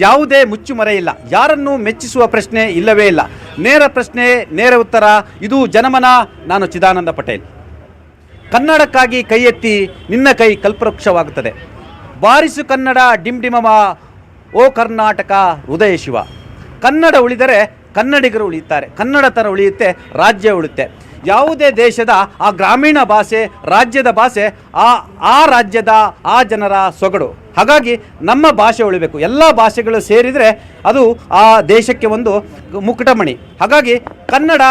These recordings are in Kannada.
ಯಾವುದೇ ಮುಚ್ಚುಮರೆ ಇಲ್ಲ. ಯಾರನ್ನು ಮೆಚ್ಚಿಸುವ ಪ್ರಶ್ನೆ ಇಲ್ಲವೇ ಇಲ್ಲ. ನೇರ ಪ್ರಶ್ನೆ, ನೇರ ಉತ್ತರ, ಇದು ಜನಮನ. ನಾನು ಚಿದಾನಂದ ಪಟೇಲ್. ಕನ್ನಡಕ್ಕಾಗಿ ಕೈ ಎತ್ತಿ ನಿನ್ನ ಕೈ ಕಲ್ಪವೃಕ್ಷವಾಗುತ್ತದೆ. ಬಾರಿಸು ಕನ್ನಡ ಡಿಂಡಿಮಮ ಓ ಕರ್ನಾಟಕ, ಹೃದಯ ಶಿವ. ಕನ್ನಡ ಉಳಿದರೆ ಕನ್ನಡಿಗರು ಉಳಿಯುತ್ತಾರೆ. ಕನ್ನಡತನ ಉಳಿಯುತ್ತೆ, ರಾಜ್ಯ ಉಳಿಯುತ್ತೆ ಯಾವುದೇ ದೇಶದ, ಆ ಗ್ರಾಮೀಣ ಭಾಷೆ, ರಾಜ್ಯದ ಭಾಷೆ, ಆ ಆ ರಾಜ್ಯದ, ಆ ಜನರ ಸೊಗಡು. ಹಾಗಾಗಿ ನಮ್ಮ ಭಾಷೆ ಉಳಿಬೇಕು. ಎಲ್ಲ ಭಾಷೆಗಳು ಸೇರಿದರೆ ಅದು ಆ ದೇಶಕ್ಕೆ ಒಂದು ಮುಕುಟಮಣಿ. ಹಾಗಾಗಿ ಕನ್ನಡ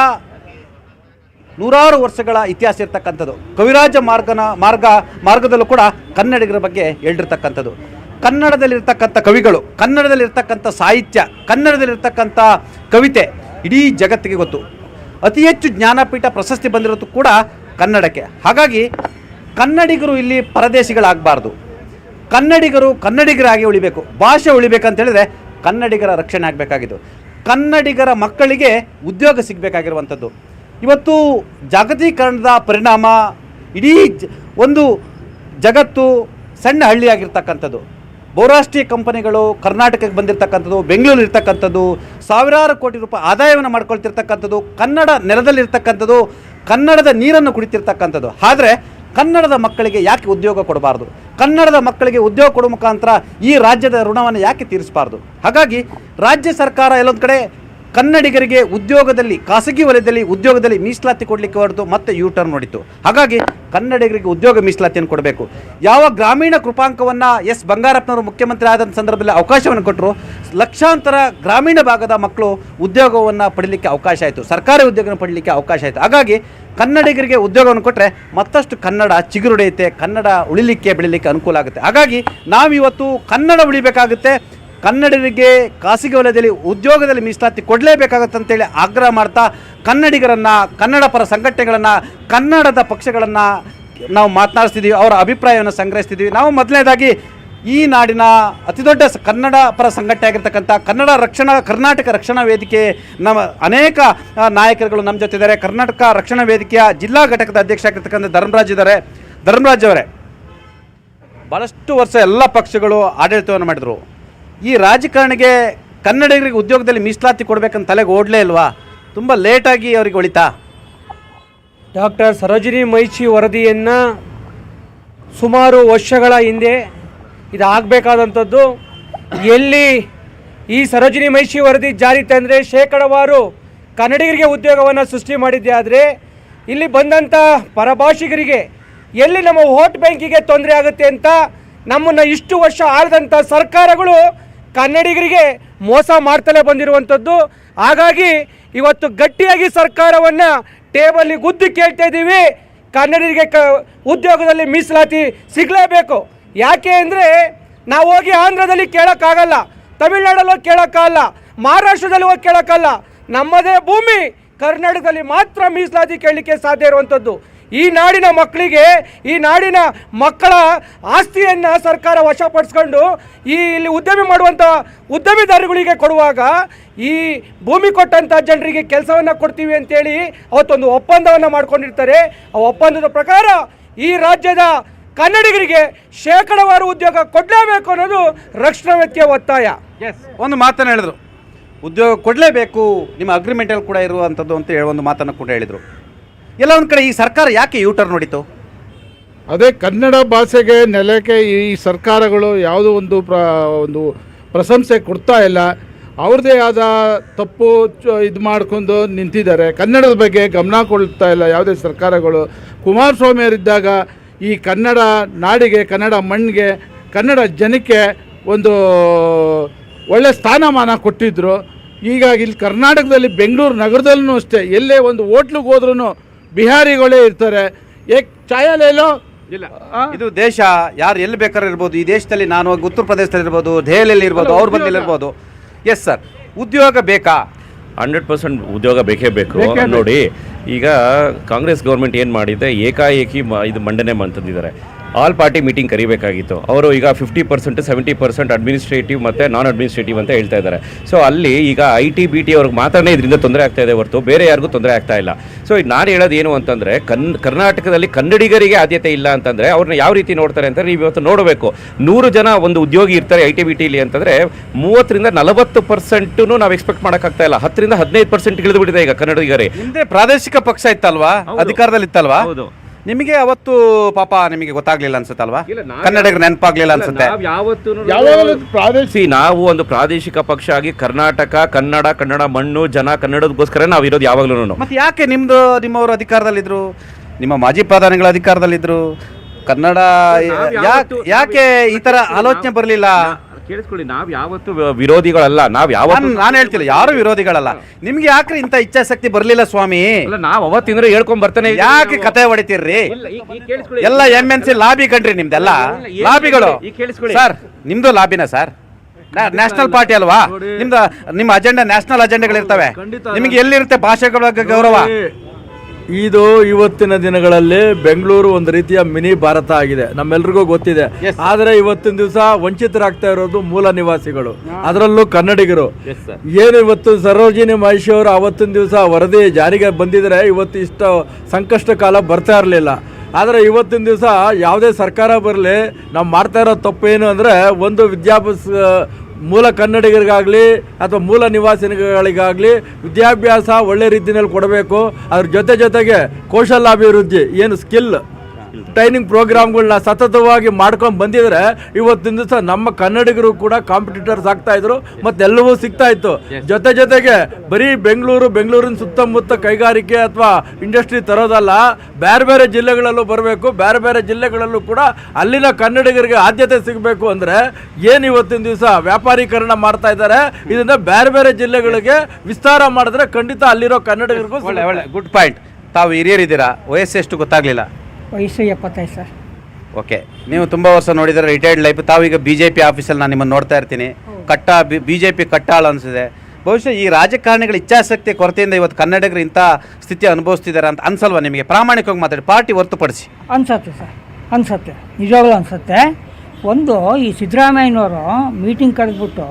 ನೂರಾರು ವರ್ಷಗಳ ಇತಿಹಾಸ ಇರ್ತಕ್ಕಂಥದ್ದು. ಕವಿರಾಜ ಮಾರ್ಗನ ಮಾರ್ಗ ಮಾರ್ಗದಲ್ಲೂ ಕೂಡ ಕನ್ನಡಿಗರ ಬಗ್ಗೆ ಹೇಳಿರ್ತಕ್ಕಂಥದ್ದು. ಕನ್ನಡದಲ್ಲಿರ್ತಕ್ಕಂಥ ಕವಿಗಳು, ಕನ್ನಡದಲ್ಲಿರ್ತಕ್ಕಂಥ ಸಾಹಿತ್ಯ, ಕನ್ನಡದಲ್ಲಿರ್ತಕ್ಕಂಥ ಕವಿತೆ ಇಡೀ ಜಗತ್ತಿಗೆ ಗೊತ್ತು. ಅತಿ ಹೆಚ್ಚು ಜ್ಞಾನಪೀಠ ಪ್ರಶಸ್ತಿ ಬಂದಿರೋದು ಕೂಡ ಕನ್ನಡಕ್ಕೆ. ಹಾಗಾಗಿ ಕನ್ನಡಿಗರು ಇಲ್ಲಿ ಪರದೇಶಿಗಳಾಗಬಾರ್ದು. ಕನ್ನಡಿಗರು ಕನ್ನಡಿಗರಾಗಿ ಉಳಿಬೇಕು, ಭಾಷೆ ಉಳಿಬೇಕಂತೇಳಿದ್ರೆ ಕನ್ನಡಿಗರ ರಕ್ಷಣೆ ಆಗಬೇಕಾಗಿದ್ದು. ಕನ್ನಡಿಗರ ಮಕ್ಕಳಿಗೆ ಉದ್ಯೋಗ ಸಿಗಬೇಕಾಗಿರುವಂಥದ್ದು. ಇವತ್ತು ಜಾಗತೀಕರಣದ ಪರಿಣಾಮ ಇಡೀ ಒಂದು ಜಗತ್ತು ಸಣ್ಣ ಹಳ್ಳಿಯಾಗಿರ್ತಕ್ಕಂಥದ್ದು. ಬಹುರಾಷ್ಟ್ರೀಯ ಕಂಪನಿಗಳು ಕರ್ನಾಟಕಕ್ಕೆ ಬಂದಿರತಕ್ಕಂಥದ್ದು ಬೆಂಗಳೂರು ಇರ್ತಕ್ಕಂಥದ್ದು, ಸಾವಿರಾರು ಕೋಟಿ ರೂಪಾಯಿ ಆದಾಯವನ್ನು ಮಾಡ್ಕೊಳ್ತಿರ್ತಕ್ಕಂಥದ್ದು, ಕನ್ನಡ ನೆಲದಲ್ಲಿರ್ತಕ್ಕಂಥದ್ದು, ಕನ್ನಡದ ನೀರನ್ನು ಕುಡಿತಿರ್ತಕ್ಕಂಥದ್ದು. ಆದರೆ ಕನ್ನಡದ ಮಕ್ಕಳಿಗೆ ಯಾಕೆ ಉದ್ಯೋಗ ಕೊಡಬಾರ್ದು? ಕನ್ನಡದ ಮಕ್ಕಳಿಗೆ ಉದ್ಯೋಗ ಕೊಡುವ ಮುಖಾಂತರ ಈ ರಾಜ್ಯದ ಋಣವನ್ನು ಯಾಕೆ ತೀರಿಸಬಾರ್ದು? ಹಾಗಾಗಿ ರಾಜ್ಯ ಸರ್ಕಾರ ಎಲ್ಲೊಂದು ಕಡೆ ಕನ್ನಡಿಗರಿಗೆ ಉದ್ಯೋಗದಲ್ಲಿ, ಖಾಸಗಿ ವಲಯದಲ್ಲಿ ಉದ್ಯೋಗದಲ್ಲಿ ಮೀಸಲಾತಿ ಕೊಡಲಿಕ್ಕೆ ಹೊರತು ಮತ್ತೆ ಯೂ ಟರ್ನ್ ನೋಡಿತು ಹಾಗಾಗಿ ಕನ್ನಡಿಗರಿಗೆ ಉದ್ಯೋಗ ಮೀಸಲಾತಿಯನ್ನು ಕೊಡಬೇಕು. ಯಾವ ಗ್ರಾಮೀಣ ಕೃಪಾಂಕವನ್ನು ಎಸ್. ಬಂಗಾರಪ್ಪನವರು ಮುಖ್ಯಮಂತ್ರಿ ಆದಂಥ ಸಂದರ್ಭದಲ್ಲಿ ಅವಕಾಶವನ್ನು ಕೊಟ್ಟರು ಲಕ್ಷಾಂತರ ಗ್ರಾಮೀಣ ಭಾಗದ ಮಕ್ಕಳು ಉದ್ಯೋಗವನ್ನು ಪಡೀಲಿಕ್ಕೆ ಅವಕಾಶ ಆಯಿತು, ಸರ್ಕಾರಿ ಉದ್ಯೋಗವನ್ನು ಪಡೀಲಿಕ್ಕೆ ಅವಕಾಶ ಆಯಿತು. ಹಾಗಾಗಿ ಕನ್ನಡಿಗರಿಗೆ ಉದ್ಯೋಗವನ್ನು ಕೊಟ್ಟರೆ ಮತ್ತಷ್ಟು ಕನ್ನಡ ಚಿಗುರುಡೆಯುತ್ತೆ ಕನ್ನಡ ಉಳಿಲಿಕ್ಕೆ ಬೆಳಿಲಿಕ್ಕೆ ಅನುಕೂಲ ಆಗುತ್ತೆ. ಹಾಗಾಗಿ ನಾವಿವತ್ತು ಕನ್ನಡ ಉಳಿಬೇಕಾಗುತ್ತೆ. ಕನ್ನಡಿಗರಿಗೆ ಖಾಸಗಿ ವಲಯದಲ್ಲಿ ಉದ್ಯೋಗದಲ್ಲಿ ಮೀಸಲಾತಿ ಕೊಡಲೇಬೇಕಾಗತ್ತೆ ಅಂತೇಳಿ ಆಗ್ರಹ ಮಾಡ್ತಾ ಕನ್ನಡಿಗರನ್ನು, ಕನ್ನಡ ಪರ ಸಂಘಟನೆಗಳನ್ನು, ಕನ್ನಡದ ಪಕ್ಷಗಳನ್ನು ನಾವು ಮಾತನಾಡಿಸ್ತಿದ್ದೀವಿ ಅವರ ಅಭಿಪ್ರಾಯವನ್ನು ಸಂಗ್ರಹಿಸ್ತಿದ್ದೀವಿ ನಾವು ಮೊದಲನೇದಾಗಿ ಈ ನಾಡಿನ ಅತಿದೊಡ್ಡ ದೊಡ್ಡ ಕನ್ನಡ ಪರ ಸಂಘಟನೆ ಆಗಿರ್ತಕ್ಕಂಥ ಕನ್ನಡ ರಕ್ಷಣಾ, ಕರ್ನಾಟಕ ರಕ್ಷಣಾ ವೇದಿಕೆ ನಮ್ಮ ಅನೇಕ ನಾಯಕರುಗಳು ನಮ್ಮ ಜೊತೆ ಇದ್ದಾರೆ ಕರ್ನಾಟಕ ರಕ್ಷಣಾ ವೇದಿಕೆಯ ಜಿಲ್ಲಾ ಘಟಕದ ಅಧ್ಯಕ್ಷ ಆಗಿರ್ತಕ್ಕಂಥ ಧರ್ಮರಾಜ್ ಇದ್ದಾರೆ. ಧರ್ಮರಾಜ್ ಅವರೇ ಭಾಳಷ್ಟು ವರ್ಷ ಎಲ್ಲ ಪಕ್ಷಗಳು ಆಡಳಿತವನ್ನು ಮಾಡಿದರು. ಈ ರಾಜಕಾರಣಿಗೆ ಕನ್ನಡಿಗರಿಗೆ ಉದ್ಯೋಗದಲ್ಲಿ ಮೀಸಲಾತಿ ಕೊಡಬೇಕಂತ ತಲೆಗೆ ಓಡಲೇ ಇಲ್ವಾ? ತುಂಬ ಲೇಟಾಗಿ ಅವರಿಗೆ ಒಳಿತಾ? ಡಾಕ್ಟರ್ ಸರೋಜಿನಿ ಮೈಚಿ ವರದಿಯನ್ನು ಸುಮಾರು ವರ್ಷಗಳ ಹಿಂದೆ ಇದು ಆಗಬೇಕಾದಂಥದ್ದು ಎಲ್ಲಿ ಈ ಸರೋಜಿನಿ ಮಹಿಷಿ ವರದಿ ಜಾರಿ ತಂದರೆ ಶೇಕಡವಾರು ಕನ್ನಡಿಗರಿಗೆ ಉದ್ಯೋಗವನ್ನು ಸೃಷ್ಟಿ ಮಾಡಿದ್ದೆ ಆದರೆ ಇಲ್ಲಿ ಬಂದಂಥ ಪರಭಾಷಿಗರಿಗೆ ಎಲ್ಲಿ ನಮ್ಮ ವೋಟ್ ಬ್ಯಾಂಕಿಗೆ ತೊಂದರೆ ಆಗುತ್ತೆ ಅಂತ ನಮ್ಮನ್ನು ಇಷ್ಟು ವರ್ಷ ಆಳಿದಂಥ ಸರ್ಕಾರಗಳು ಕನ್ನಡಿಗರಿಗೆ ಮೋಸ ಮಾಡ್ತಲೇ ಬಂದಿರುವಂಥದ್ದು. ಹಾಗಾಗಿ ಇವತ್ತು ಗಟ್ಟಿಯಾಗಿ ಸರ್ಕಾರವನ್ನು ಟೇಬಲ್ಲಿ ಗುದ್ದು ಕೇಳ್ತಾ ಇದ್ದೀವಿ. ಕನ್ನಡಿಗರಿಗೆ ಉದ್ಯೋಗದಲ್ಲಿ ಮೀಸಲಾತಿ ಸಿಗಲೇಬೇಕು. ಯಾಕೆ ಅಂದರೆ ನಾವು ಹೋಗಿ ಆಂಧ್ರದಲ್ಲಿ ಕೇಳೋಕ್ಕಾಗಲ್ಲ, ತಮಿಳ್ನಾಡಲ್ಲಿ ಹೋಗಿ ಕೇಳೋಕ್ಕಾಗಲ್ಲ, ಮಹಾರಾಷ್ಟ್ರದಲ್ಲಿ ಹೋಗಿ ಕೇಳೋಕ್ಕಲ್ಲ ನಮ್ಮದೇ ಭೂಮಿ, ಕರ್ನಾಟಕದಲ್ಲಿ ಮಾತ್ರ ಮೀಸಲಾತಿ ಕೇಳಲಿಕ್ಕೆ ಸಾಧ್ಯ ಇರುವಂಥದ್ದು ಈ ನಾಡಿನ ಮಕ್ಕಳಿಗೆ, ಈ ನಾಡಿನ ಮಕ್ಕಳ ಆಸ್ತಿಯನ್ನು ಸರ್ಕಾರ ವಶಪಡಿಸ್ಕೊಂಡು ಈ ಇಲ್ಲಿ ಉದ್ಯಮಿ ಮಾಡುವಂಥ ಉದ್ಯಮಿದಾರಗಳಿಗೆ ಕೊಡುವಾಗ ಈ ಭೂಮಿ ಕೊಟ್ಟಂಥ ಜನರಿಗೆ ಕೆಲಸವನ್ನು ಕೊಡ್ತೀವಿ ಅಂತೇಳಿ ಅವತ್ತೊಂದು ಒಪ್ಪಂದವನ್ನು ಮಾಡ್ಕೊಂಡಿರ್ತಾರೆ. ಆ ಒಪ್ಪಂದದ ಪ್ರಕಾರ ಈ ರಾಜ್ಯದ ಕನ್ನಡಿಗರಿಗೆ ಶೇಕಡವಾರು ಉದ್ಯೋಗ ಕೊಡಲೇಬೇಕು ಅನ್ನೋದು ರಕ್ಷಣಾ ವ್ಯಕ್ತಿಯ ಒತ್ತಾಯ. ಎಸ್ ಒಂದು ಮಾತನ್ನು ಹೇಳಿದ್ರು. ಉದ್ಯೋಗ ಕೊಡಲೇಬೇಕು ನಿಮ್ಮ ಅಗ್ರಿಮೆಂಟಲ್ಲಿ ಕೂಡ ಇರುವಂಥದ್ದು ಅಂತ ಹೇಳಿ ಒಂದು ಮಾತನ್ನು ಕೂಡ ಹೇಳಿದರು. ಎಲ್ಲ ಒಂದು ಕಡೆ ಈ ಸರ್ಕಾರ ಯಾಕೆ ಯೂಟರ್ ನೋಡಿತು ಅದೇ ಕನ್ನಡ ಭಾಷೆಗೆ ನೆಲೆಗೆ ಈ ಸರ್ಕಾರಗಳು ಯಾವುದೋ ಒಂದು ಪ್ರ ಒಂದು ಪ್ರಶಂಸೆ ಕೊಡ್ತಾ ಇಲ್ಲ. ಅವ್ರದ್ದೇ ಆದ ತಪ್ಪು ಇದು ಮಾಡ್ಕೊಂಡು ನಿಂತಿದ್ದಾರೆ. ಕನ್ನಡದ ಬಗ್ಗೆ ಗಮನ ಕೊಡ್ತಾ ಇಲ್ಲ ಯಾವುದೇ ಸರ್ಕಾರಗಳು. ಕುಮಾರಸ್ವಾಮಿ ಅವರಿದ್ದಾಗ ಈ ಕನ್ನಡ ನಾಡಿಗೆ ಕನ್ನಡ ಮಣ್ಣಿಗೆ ಕನ್ನಡ ಜನಕ್ಕೆ ಒಂದು ಒಳ್ಳೆ ಸ್ಥಾನಮಾನ ಕೊಟ್ಟಿದ್ದರು ಈಗ ಇಲ್ಲಿ ಕರ್ನಾಟಕದಲ್ಲಿ ಬೆಂಗಳೂರು ನಗರದಲ್ಲೂ ಅಷ್ಟೇ ಎಲ್ಲೇ ಒಂದು ಹೋಟ್ಲಿಗೆ ಹೋದ್ರೂ ಬಿಹಾರಿಗಳೇ ಇರ್ತಾರೆ. ಏಕ್ ಚಾಯಲೇಲೋ ಇಲ್ಲ ಇದು ದೇಶ ಯಾರು ಎಲ್ಲಿ ಬೇಕಾದ್ರೂ ಇರ್ಬೋದು. ಈ ದೇಶದಲ್ಲಿ ನಾನು ಹೋಗಿ ಉತ್ತರ ಪ್ರದೇಶದಲ್ಲಿ ಇರ್ಬೋದು ದೆಹಲಿಯಲ್ಲಿ ಇರ್ಬೋದು ಅವ್ರ ಬಂದಿಲ್ಲಿರ್ಬೋದು ಎಸ್ ಸರ್ ಉದ್ಯೋಗ ಬೇಕಾ? ಹಂಡ್ರೆಡ್ ಪರ್ಸೆಂಟ್ ಉದ್ಯೋಗ ಬೇಕೇ ಬೇಕು ನೋಡಿ ಈಗ ಕಾಂಗ್ರೆಸ್ ಗೌರ್ಮೆಂಟ್ ಏನು ಮಾಡಿದೆ? ಏಕಾಏಕಿ ಮ- ಇದು ಮಂಡನೆ ಅಂತಂದಿದ್ದಾರೆ ಆಲ್ ಪಾರ್ಟಿ ಮೀಟಿಂಗ್ ಕರಿಬೇಕಾಗಿತ್ತು. ಅವರು ಈಗ fifty percent seventy percent administrative ಮತ್ತು ನಾನ್ ಅಡ್ಮಿನಿಸ್ಟ್ರೇಟಿವ್ ಅಂತ ಹೇಳ್ತಾ ಇದ್ದಾರೆ. ಸೊ ಅಲ್ಲಿ ಈಗ ಐ ಟಿ ಬಿ ಟಿ ಅವ್ರಿಗೆ ಮಾತ್ರನೇ ಇದರಿಂದ ತೊಂದರೆ ಆಗ್ತಾ ಇದೆ ಹೊರತು ಬೇರೆ ಯಾರಿಗೂ ತೊಂದರೆ ಆಗ್ತಾ ಇಲ್ಲ. ಸೊ ನಾನು ಹೇಳೋದು ಏನು ಅಂತಂದರೆ ಕನ್ ಕರ್ನಾಟಕದಲ್ಲಿ ಕನ್ನಡಿಗರಿಗೆ ಆದ್ಯತೆ ಇಲ್ಲ ಅಂತಂದರೆ ಅವ್ರನ್ನ ಯಾವ ರೀತಿ ನೋಡ್ತಾರೆ ಅಂತ ನೀವು ಇವತ್ತು ನೋಡಬೇಕು. ನೂರು ಜನ ಒಂದು ಉದ್ಯೋಗಿ ಇರ್ತಾರೆ ಐ ಟಿ ಬಿ ಟಿಲಿ ಅಂತಂದರೆ ಮೂವತ್ತರಿಂದ ನಲವತ್ತು ಪರ್ಸೆಂಟು ನಾವು ಎಕ್ಸ್ಪೆಕ್ಟ್ ಮಾಡೋಕ್ಕಾಗ್ತಾ ಇಲ್ಲ. ಹತ್ತರಿಂದ ಹದಿನೈದು ಪರ್ಸೆಂಟ್ ಇಳಿದು ಬಿಟ್ಟಿದೆ ಈಗ ಕನ್ನಡಿಗರೇ. ಹಿಂದೆ ಪ್ರಾದೇಶಿಕ ಪಕ್ಷ ಇತ್ತಲ್ವಾ. ಅಧಿಕಾರದಲ್ಲಿ ಇತ್ತಲ್ವಾ ಹೌದು. ನಿಮಗೆ ಅವತ್ತು ಪಾಪ ನಿಮಗೆ ಗೊತ್ತಾಗ್ಲಿಲ್ಲ ಅನ್ಸುತ್ತಲ್ವಾ? ಇಲ್ಲ, ನಾವ್ ಕನ್ನಡಿಗರು ನೆನಪಾಗ್ಲಿಲ್ಲ ಅನ್ಸುತ್ತೆ. ನಾವು ಯಾವತ್ತೂ ಯಾವಾಗಲೂ ಪ್ರಾದೇಶಿಕ ಸಿ ನಾವು ಒಂದು ಪ್ರಾದೇಶಿಕ ಪಕ್ಷ ಆಗಿ ಕರ್ನಾಟಕ ಕನ್ನಡ ಕನ್ನಡ ಮಣ್ಣು ಜನ ಕನ್ನಡದಗೋಸ್ಕರ ನಾವು ಇರೋದು ಯಾವಾಗ್ಲೂ ಮತ್ತೆ ಯಾಕೆ ನಿಮ್ದು ನಿಮ್ಮವರು ಅಧಿಕಾರದಲ್ಲಿದ್ರು? ನಿಮ್ಮ ಮಾಜಿ ಪ್ರಧಾನಿಗಳ ಅಧಿಕಾರದಲ್ಲಿದ್ರು? ಕನ್ನಡ ನಾವ್ ಯಾಕೆ ಯಾವತ್ತೂ- ಯಾಕೆ ಈ ತರ ಆಲೋಚನೆ ಬರಲಿಲ್ಲ? ಕೇಳಿಸ್ಕೊಳ್ಳಿ ನಾವು ಯಾವತ್ತು ವಿರೋಧಿಗಳಲ್ಲ ನಾವು ಯಾವ ಯಾವತ್ತು ನಾನು ಹೇಳ್ತಿಲ್ಲ ಯಾರು ವಿರೋಧಿಗಳಲ್ಲ. ನಿಮ್ಗೆ ಯಾಕ್ರಿ ಇಂಥ ಇಚ್ಛಾಶಕ್ತಿ ಬರ್ಲಿಲ್ಲ ಸ್ವಾಮಿ? ಅಲ್ಲ ನಾವು ಅವತ್ತಿಂದ್ರೆ ಹೇಳ್ಕೊಂಡ್ ಬರ್ತಾನೆ ಯಾಕೆ. ಕತೆ ಹೊಡಿತೀರ್ರಿ. ಎಲ್ಲ ಎಂ ಎನ್ ಸಿ ಲಾಬಿ ಕಣ್ರಿ ನಿಮ್ದೆಲ್ಲ? ಲಾಬಿಗಳು. ಈಗ ಕೇಳಿಸ್ಕೊಳ್ಳಿ. ಸರ್ ನಿಮ್ದು ಲಾಬಿನ ಸರ್? ನ್ಯಾಷನಲ್ ಪಾರ್ಟಿ ಅಲ್ವಾ? ನಿಮ್ದು ನಿಮ್ಮ ಅಜೆಂಡಾ ನ್ಯಾಷನಲ್ ಅಜೆಂಡಾಗಳಿರ್ತವೆ ನಿಮ್ಗೆ ಎಲ್ಲಿರುತ್ತೆ ಭಾಷೆಗಳ ಬಗ್ಗೆ ಗೌರವ ಇದು ಇವತ್ತಿನ ದಿನಗಳಲ್ಲಿ ಬೆಂಗಳೂರು ಒಂದು ರೀತಿಯ ಮಿನಿ ಭಾರತ ಆಗಿದೆ. ನಮ್ಮೆಲ್ರಿಗೂ ಗೊತ್ತಿದೆ. ಆದರೆ ಇವತ್ತಿನ ದಿವಸ ವಂಚಿತರಾಗ್ತಾ ಇರೋದು ಮೂಲ ನಿವಾಸಿಗಳು. ಅದರಲ್ಲೂ ಕನ್ನಡಿಗರು. ಏನು ಇವತ್ತು ಸರೋಜಿನಿ ಮಹೇಶ್ ಅವರು ಅವತ್ತಿನ ದಿವಸ ವರದಿ ಜಾರಿಗೆ ಬಂದಿದ್ರೆ ಇವತ್ತು ಇಷ್ಟು ಸಂಕಷ್ಟ ಕಾಲ ಬರ್ತಾ ಇರಲಿಲ್ಲ. ಆದರೆ ಇವತ್ತಿನ ದಿವಸ ಯಾವುದೇ ಸರ್ಕಾರ ಬರಲಿ ನಾವು ಮಾಡ್ತಾ ಇರೋ ತಪ್ಪು ಏನು ಅಂದರೆ ಒಂದು ವಿದ್ಯಾಭ್ಯಾಸ ಮೂಲ ಕನ್ನಡಿಗರಿಗಾಗಲಿ ಅಥವಾ ಮೂಲ ನಿವಾಸಿಗಳಿಗಾಗಲಿ ವಿದ್ಯಾಭ್ಯಾಸ ಒಳ್ಳೆ ರೀತಿಯಲ್ಲಿ ಕೊಡಬೇಕು. ಅದ್ರ ಜೊತೆ ಜೊತೆಗೆ ಕೌಶಲ್ಯಾಭಿವೃದ್ಧಿ, ಏನು ಸ್ಕಿಲ್ ಟ್ರೈನಿಂಗ್ ಪ್ರೋಗ್ರಾಮ್ಗಳನ್ನ ಸತತವಾಗಿ ಮಾಡ್ಕೊಂಡು ಬಂದಿದ್ರೆ ಇವತ್ತಿನ ದಿವಸ ನಮ್ಮ ಕನ್ನಡಿಗರು ಕೂಡ ಕಾಂಪಿಟೇಟರ್ಸ್ ಆಗ್ತಾ ಇದ್ರು ಮತ್ತೆಲ್ಲವೂ ಸಿಗ್ತಾ ಇತ್ತು. ಜೊತೆ ಜೊತೆಗೆ ಬರೀ ಬೆಂಗಳೂರು ಬೆಂಗಳೂರಿನ ಸುತ್ತಮುತ್ತ ಕೈಗಾರಿಕೆ ಅಥವಾ ಇಂಡಸ್ಟ್ರಿ ತರೋದಲ್ಲ ಬೇರೆ ಬೇರೆ ಜಿಲ್ಲೆಗಳಲ್ಲೂ ಬರಬೇಕು ಬೇರೆ ಬೇರೆ ಜಿಲ್ಲೆಗಳಲ್ಲೂ ಕೂಡ ಅಲ್ಲಿನ ಕನ್ನಡಿಗರಿಗೆ ಆದ್ಯತೆ ಸಿಗಬೇಕು ಅಂದರೆ ಏನು ಇವತ್ತಿನ ದಿವಸ ವ್ಯಾಪಾರೀಕರಣ ಮಾಡ್ತಾ ಇದ್ದಾರೆ ಇದನ್ನ ಬೇರೆ ಬೇರೆ ಜಿಲ್ಲೆಗಳಿಗೆ ವಿಸ್ತಾರ ಮಾಡಿದ್ರೆ ಖಂಡಿತ ಅಲ್ಲಿರೋ ಕನ್ನಡಿಗರಿಗೂ ಒಳ್ಳೆ ಒಳ್ಳೆ ಗುಡ್ ಪಾಯಿಂಟ್ ತಾವು ಹಿರಿಯರಿದ್ದೀರಾ? ವಯಸ್ಸು ಎಷ್ಟು ಗೊತ್ತಾಗ್ಲಿಲ್ಲ. ವಯಸ್ಸು ಎಪ್ಪತ್ತೈದು ಸರ್. ಓಕೆ ನೀವು ತುಂಬ ವರ್ಷ ನೋಡಿದರೆ ರಿಟೈರ್ಡ್ ಲೈಫ್ ತಾವೀಗ ಬಿ ಜೆ ಪಿ ಆಫೀಸಲ್ಲಿ ನಾನು ನಿಮ್ಮನ್ನು ನೋಡ್ತಾ ಇರ್ತೀನಿ. ಕಟ್ಟ ಬಿ ಜೆ ಪಿ ಕಟ್ಟಾಳ ಅನಿಸಿದೆ ಬಹುಶಃ ಈ ರಾಜಕಾರಣಿಗಳ ಇಚ್ಛಾಶಕ್ತಿ ಕೊರತೆಯಿಂದ ಇವತ್ತು ಕನ್ನಡಿಗರು ಇಂಥ ಸ್ಥಿತಿ ಅನುಭವಿಸ್ತಿದ್ದಾರೆ ಅಂತ ಅನ್ಸಲ್ವಾ ನಿಮಗೆ? ಪ್ರಾಮಾಣಿಕವಾಗಿ ಮಾತಾಡಿ ಪಾರ್ಟಿ ಹೊರತುಪಡಿಸಿ. ಅನ್ಸತ್ತೆ ಸರ್ ಅನ್ಸತ್ತೆ ನಿಜವಾಗ್ಲೂ ಅನ್ಸತ್ತೆ. ಒಂದು ಈ ಸಿದ್ದರಾಮಯ್ಯನವರು ಮೀಟಿಂಗ್ ಕರೆದ್ಬಿಟ್ಟು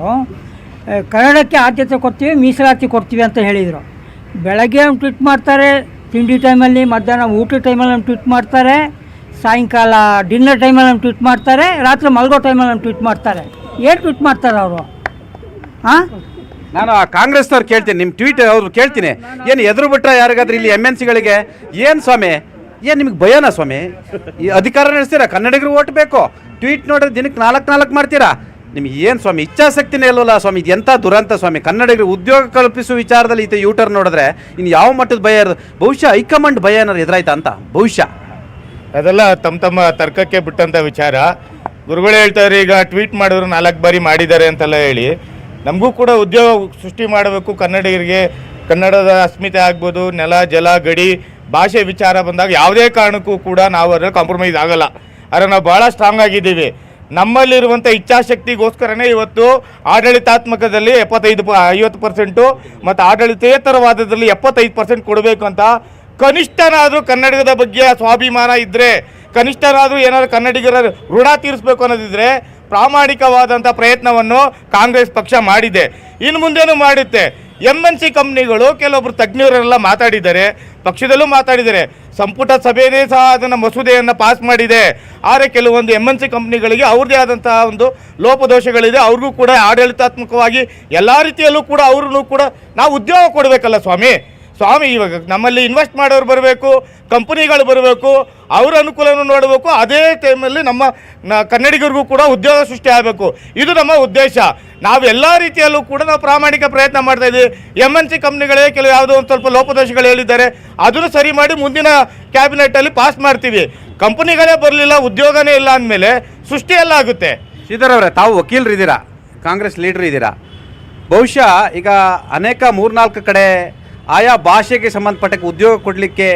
ಕನ್ನಡಕ್ಕೆ ಆದ್ಯತೆ ಕೊಡ್ತೀವಿ ಮೀಸಲಾತಿ ಕೊಡ್ತೀವಿ ಅಂತ ಹೇಳಿದರು. ಬೆಳಗ್ಗೆ ಟ್ವಿಟ್ ಟ್ವೀಟ್ ಮಾಡ್ತಾರೆ ತಿಂಡಿ ಟೈಮಲ್ಲಿ ಮಧ್ಯಾಹ್ನ ಊಟದ ಟೈಮಲ್ಲಿ ನಮ್ಮ ಟ್ವೀಟ್ ಮಾಡ್ತಾರೆ, ಸಾಯಂಕಾಲ ಡಿನ್ನರ್ ಟೈಮಲ್ಲಿ ನಮ್ಮ ಟ್ವೀಟ್ ಮಾಡ್ತಾರೆ, ರಾತ್ರಿ ಮಲ್ಗೋ ಟೈಮಲ್ಲಿ ನಮ್ಮ ಟ್ವೀಟ್ ಮಾಡ್ತಾರೆ. ಏನು ಟ್ವೀಟ್ ಮಾಡ್ತಾರೆ ಅವರು? ಹಾಂ ನಾನು ಆ ಕಾಂಗ್ರೆಸ್ನವ್ರು ಕೇಳ್ತೀನಿ ನಿಮ್ಮ ಟ್ವೀಟ್ ಅವ್ರು ಕೇಳ್ತೀನಿ. ಏನು ಎದುರು ಬಿಟ್ಟರೆ ಯಾರಿಗಾದ್ರೂ ಇಲ್ಲಿ ಎಂ ಎನ್ ಸಿಗಳಿಗೆ ಏನು ಸ್ವಾಮಿ? ಏನು ನಿಮಗೆ ಭಯನಾ ಸ್ವಾಮಿ? ಈ ಅಧಿಕಾರ ನಡೆಸ್ತೀರಾ? ಕನ್ನಡಿಗರು ಓಟ್ ಬೇಕು. ಟ್ವೀಟ್ ನೋಡಿದ್ರೆ ದಿನಕ್ಕೆ ನಾಲ್ಕು ನಾಲ್ಕು ಮಾಡ್ತೀರಾ? ನಿಮ್ಗೆ ಏನು ಸ್ವಾಮಿ ಇಚ್ಛಾಶಕ್ತಿನೇ ಇಲ್ವಲ್ಲ ಸ್ವಾಮಿ, ಇದು ಎಂಥ ದುರಂತ ಸ್ವಾಮಿ? ಕನ್ನಡಿಗರು ಉದ್ಯೋಗ ಕಲ್ಪಿಸುವ ವಿಚಾರದಲ್ಲಿ ಈತ ಯೂಟರ್ ನೋಡಿದ್ರೆ ಇನ್ನು ಯಾವ ಮಟ್ಟದ ಭಯ ಇರೋದು? ಬಹುಶಃ ಹೈಕಮಾಂಡ್ ಭಯ ಏನಾರು ಎದುರಾಯ್ತಾ ಅಂತ? ಬಹುಶಃ. ಅದೆಲ್ಲ ತಮ್ಮ ತಮ್ಮ ತರ್ಕಕ್ಕೆ ಬಿಟ್ಟಂಥ ವಿಚಾರ. ಗುರುಗಳು ಹೇಳ್ತಾರೆ, ಈಗ ಟ್ವೀಟ್ ಮಾಡಿದ್ರು ನಾಲ್ಕು ಬಾರಿ ಮಾಡಿದ್ದಾರೆ ಅಂತೆಲ್ಲ ಹೇಳಿ. ನಮಗೂ ಕೂಡ ಉದ್ಯೋಗ ಸೃಷ್ಟಿ ಮಾಡಬೇಕು. ಕನ್ನಡಿಗರಿಗೆ ಕನ್ನಡದ ಅಸ್ಮಿತೆ ಆಗ್ಬೋದು, ನೆಲ, ಜಲ, ಗಡಿ, ಭಾಷೆ ವಿಚಾರ ಬಂದಾಗ ಯಾವುದೇ ಕಾರಣಕ್ಕೂ ಕೂಡ ನಾವು ಅದರಲ್ಲಿ ಕಾಂಪ್ರಮೈಸ್ ಆಗಲ್ಲ. ಆದರೆ ನಾವು ಭಾಳ ಸ್ಟ್ರಾಂಗ್ ಆಗಿದ್ದೀವಿ. ನಮ್ಮಲ್ಲಿರುವಂಥ ಇಚ್ಛಾಶಕ್ತಿಗೋಸ್ಕರನೇ ಇವತ್ತು ಆಡಳಿತಾತ್ಮಕದಲ್ಲಿ ಎಪ್ಪತ್ತೈದು ಪ ಐವತ್ತು ಪರ್ಸೆಂಟು ಮತ್ತು ಆಡಳಿತೇತರವಾದದಲ್ಲಿ ಎಪ್ಪತ್ತೈದು ಪರ್ಸೆಂಟ್ ಕೊಡಬೇಕು ಅಂತ. ಕನಿಷ್ಠನಾದರೂ ಕನ್ನಡದ ಬಗ್ಗೆ ಸ್ವಾಭಿಮಾನ ಇದ್ದರೆ ಕನಿಷ್ಠನಾದರೂ ಏನಾದರೂ ಕನ್ನಡಿಗರ ಋಣ ತೀರಿಸಬೇಕು ಅನ್ನೋದಿದ್ರೆ ಪ್ರಾಮಾಣಿಕವಾದಂಥ ಪ್ರಯತ್ನವನ್ನು ಕಾಂಗ್ರೆಸ್ ಪಕ್ಷ ಮಾಡಿದೆ. ಇನ್ನು ಮುಂದೇನು ಮಾಡುತ್ತೆ? ಎಂ ಎನ್ ಸಿ ಕಂಪ್ನಿಗಳು ಕೆಲವೊಬ್ಬರು ತಜ್ಞರೆಲ್ಲ ಮಾತಾಡಿದ್ದಾರೆ, ಪಕ್ಷದಲ್ಲೂ ಮಾತಾಡಿದ್ದಾರೆ. ಸಂಪುಟ ಸಭೆಯೇ ಸಹ ಅದನ್ನು ಮಸೂದೆಯನ್ನು ಪಾಸ್ ಮಾಡಿದೆ. ಆದರೆ ಕೆಲವೊಂದು ಎಂ ಎನ್ ಸಿ ಕಂಪ್ನಿಗಳಿಗೆ ಅವ್ರದೇ ಆದಂತಹ ಒಂದು ಲೋಪದೋಷಗಳಿದೆ. ಅವ್ರಿಗೂ ಕೂಡ ಆಡಳಿತಾತ್ಮಕವಾಗಿ ಎಲ್ಲ ರೀತಿಯಲ್ಲೂ ಕೂಡ ಅವ್ರೂ ಕೂಡ ನಾವು ಉದ್ಯೋಗ ಕೊಡಬೇಕಲ್ಲ ಸ್ವಾಮಿ. ಸ್ವಾಮಿ, ಇವಾಗ ನಮ್ಮಲ್ಲಿ ಇನ್ವೆಸ್ಟ್ ಮಾಡೋರು ಬರಬೇಕು, ಕಂಪನಿಗಳು ಬರಬೇಕು, ಅವರ ಅನುಕೂಲನೂ ನೋಡಬೇಕು. ಅದೇ ಟೈಮಲ್ಲಿ ನಮ್ಮ ಕನ್ನಡಿಗರಿಗೂ ಕೂಡ ಉದ್ಯೋಗ ಸೃಷ್ಟಿ ಆಗಬೇಕು. ಇದು ನಮ್ಮ ಉದ್ದೇಶ. ನಾವು ರೀತಿಯಲ್ಲೂ ಕೂಡ ನಾವು ಪ್ರಾಮಾಣಿಕ ಪ್ರಯತ್ನ ಮಾಡ್ತಾ ಇದ್ದೀವಿ. ಎಂ ಎನ್ ಸಿ ಕಂಪ್ನಿಗಳೇ ಕೆಲವು ಯಾವುದೋ ಒಂದು ಸ್ವಲ್ಪ ಲೋಪದೋಷಗಳು ಹೇಳಿದ್ದಾರೆ. ಅದನ್ನು ಸರಿ ಮಾಡಿ ಮುಂದಿನ ಕ್ಯಾಬಿನೆಟಲ್ಲಿ ಪಾಸ್ ಮಾಡ್ತೀವಿ. ಕಂಪನಿಗಳೇ ಬರಲಿಲ್ಲ, ಉದ್ಯೋಗನೇ ಇಲ್ಲ ಅಂದಮೇಲೆ ಸೃಷ್ಟಿಯೆಲ್ಲ ಆಗುತ್ತೆ. ಶ್ರೀಧರ್ ಅವರೇ, ತಾವು ವಕೀಲರು ಇದ್ದೀರಾ? ಕಾಂಗ್ರೆಸ್ ಲೀಡರ್ ಇದ್ದೀರಾ? ಬಹುಶಃ ಈಗ ಅನೇಕ ಮೂರ್ನಾಲ್ಕು ಕಡೆ ಆಯಾ ಭಾಷೆಗೆ ಸಂಬಂಧಪಟ್ಟಕ್ಕೆ ಉದ್ಯೋಗ ಕೊಡಲಿಕ್ಕೆ